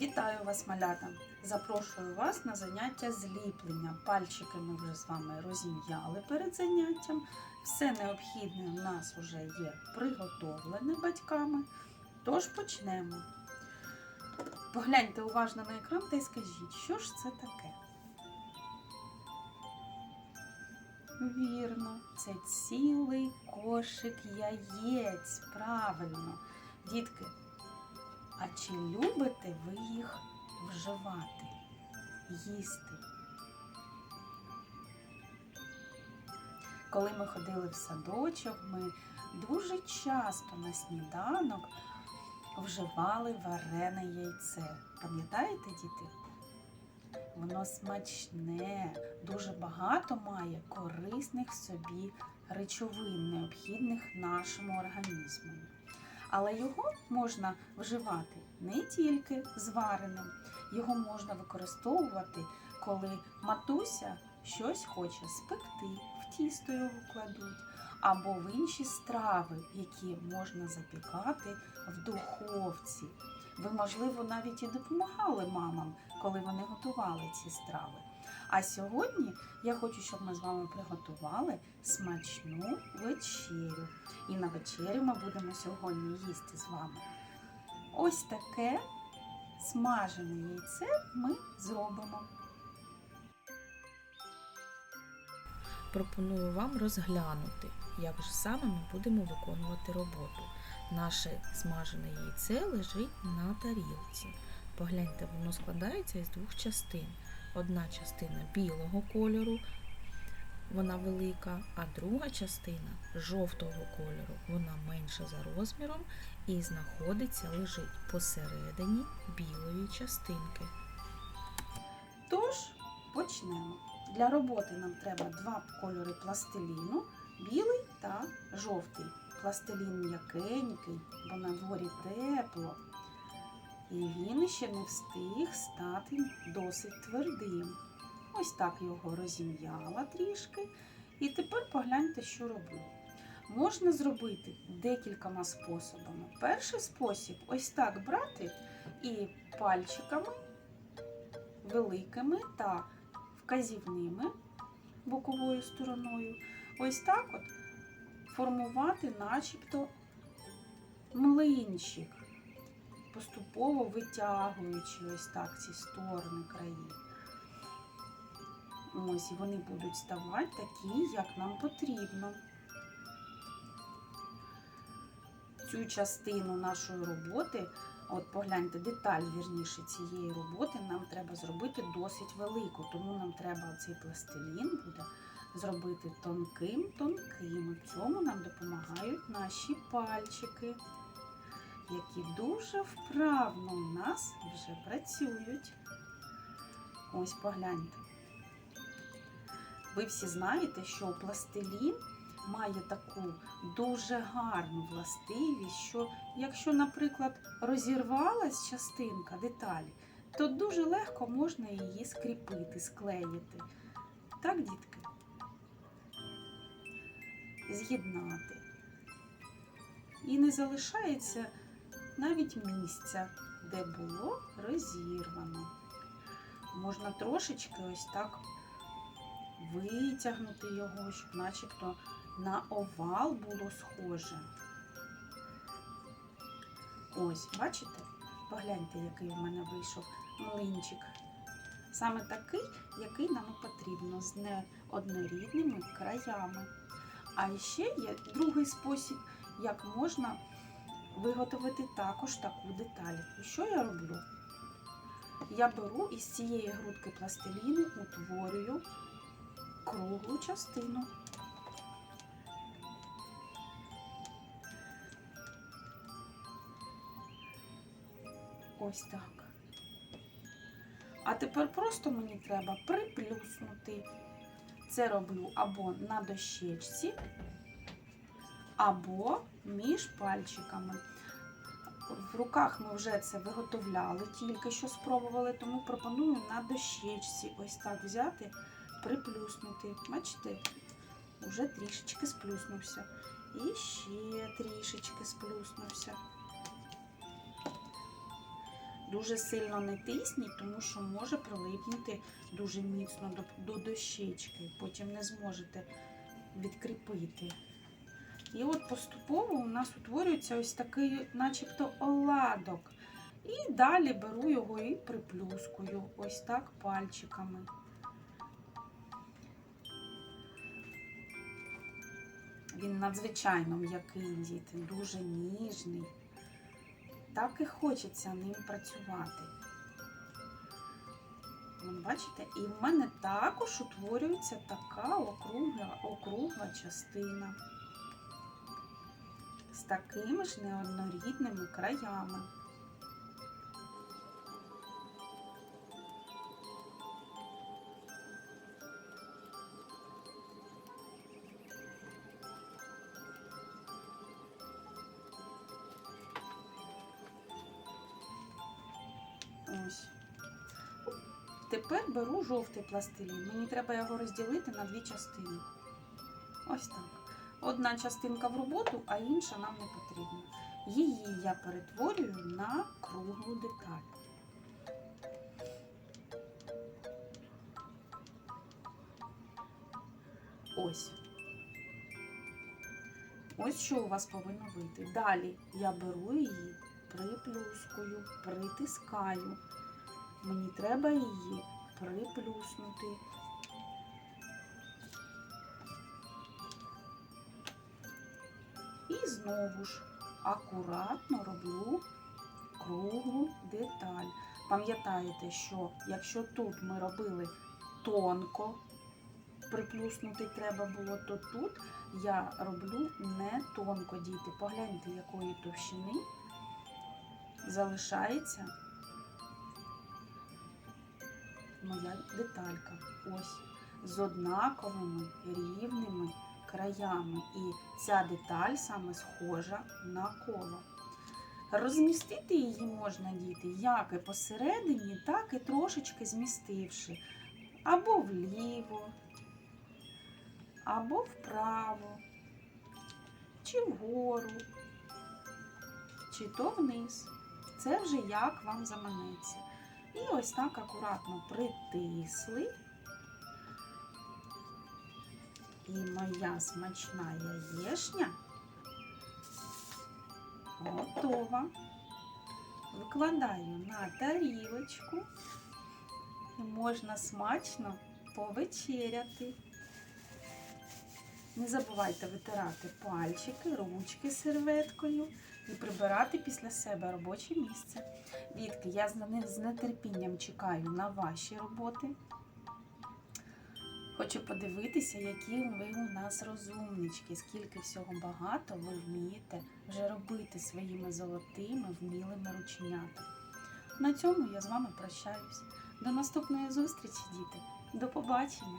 Вітаю вас, малята! Запрошую вас на заняття зліплення. Пальчики ми вже з вами розім'яли перед заняттям. Все необхідне у нас вже є приготовлене батьками. Тож почнемо. Погляньте уважно на екран та й скажіть, що ж це таке? Вірно, це цілий кошик яєць. Правильно. Дітки, а чи любите ви їх вживати, їсти? Коли ми ходили в садочок, ми дуже часто на сніданок вживали варене яйце. Пам'ятаєте, діти? Воно смачне, дуже багато має корисних собі речовин, необхідних нашому організму. Але його можна вживати не тільки звареним, його можна використовувати, коли матуся щось хоче спекти, в тісто його кладуть, або в інші страви, які можна запікати в духовці. Ви, можливо, навіть і допомагали мамам, коли вони готували ці страви. А сьогодні я хочу, щоб ми з вами приготували смачну вечерю. І на вечерю ми будемо сьогодні їсти з вами. Ось таке смажене яйце ми зробимо. Пропоную вам розглянути, як ж саме ми будемо виконувати роботу. Наше смажене яйце лежить на тарілці. Погляньте, воно складається із двох частин. Одна частина білого кольору, вона велика, а друга частина жовтого кольору. Вона менша за розміром і знаходиться, лежить посередині білої частинки. Тож почнемо. Для роботи нам треба два кольори пластиліну, білий та жовтий. Пластилін м'якенький, бо на дворі тепло. І він ще не встиг стати досить твердим. Ось так його розім'яла трішки. І тепер погляньте, що роблю. Можна зробити декількома способами. Перший спосіб ось так брати і пальчиками великими та вказівними боковою стороною. Ось так от формувати начебто млинчик, поступово витягуючи ось так ці сторони краї. Ось і вони будуть ставати такі, як нам потрібно. Цю частину нашої роботи, от погляньте, деталь вірніше цієї роботи нам треба зробити досить велику, тому нам треба цей пластилін буде зробити тонким-тонким. У цьому нам допомагають наші пальчики, які дуже вправно у нас вже працюють. Ось погляньте. Ви всі знаєте, що пластилін має таку дуже гарну властивість, що якщо, наприклад, розірвалась частинка деталі, то дуже легко можна її скріпити, склеїти. Так, дітки? З'єднати. І не залишається навіть місця, де було розірвано. Можна трошечки ось так витягнути його, щоб начебто на овал було схоже. Ось, бачите? Погляньте, який у мене вийшов млинчик. Саме такий, який нам потрібно, з неоднорідними краями. А ще є другий спосіб, як можна виготовити також таку деталь. І Що я роблю? Я беру із цієї грудки пластиліну, утворюю круглу частину. Ось так. А тепер просто мені треба приплюснути. Це роблю або на дощечці, або між пальчиками. В руках ми вже це виготовляли, тільки що спробували, тому пропоную на дощечці ось так взяти, приплюснути. Бачите, вже трішечки сплюснувся. І ще трішечки сплюснувся. Дуже сильно не тисніть, тому що може прилипнути дуже міцно до, до дощечки. Потім не зможете відкріпити. І от поступово у нас утворюється ось такий, начебто, оладок. І далі беру його і приплюскую ось так пальчиками. Він надзвичайно м'який, діти, дуже ніжний. Так і хочеться ним працювати. Бачите, і в мене також утворюється така округла, округла частина такими ж неоднорідними краями. Тепер беру жовтий пластилін. Мені треба його розділити на дві частини. Ось так. Одна частинка в роботу, а інша нам не потрібна. Її я перетворюю на круглу деталь. Ось. Ось що у вас повинно вийти. Далі я беру її, приплюскую, притискаю. Мені треба її приплюснути. Знову ж акуратно роблю круглу деталь. Пам'ятаєте, що якщо тут ми робили тонко, приплюснути треба було, то тут я роблю не тонко, діти. Погляньте, якої товщини залишається моя деталька. Ось з однаковими рівними краями. І ця деталь саме схожа на коло. Розмістити її можна діти як і посередині, так і трошечки змістивши. Або вліво, або вправо, чи вгору, чи то вниз. Це вже як вам заманеться. І ось так акуратно притисли. І моя смачна яєшня готова. Викладаю на тарілочку і можна смачно повечеряти. Не забувайте витирати пальчики, ручки серветкою і прибирати після себе робоче місце. Дітки, я з нетерпінням чекаю на ваші роботи. Хочу подивитися, які ви у нас розумнички, скільки всього багато ви вмієте вже робити своїми золотими, вмілими рученятами. На цьому я з вами прощаюсь. До наступної зустрічі, діти. До побачення!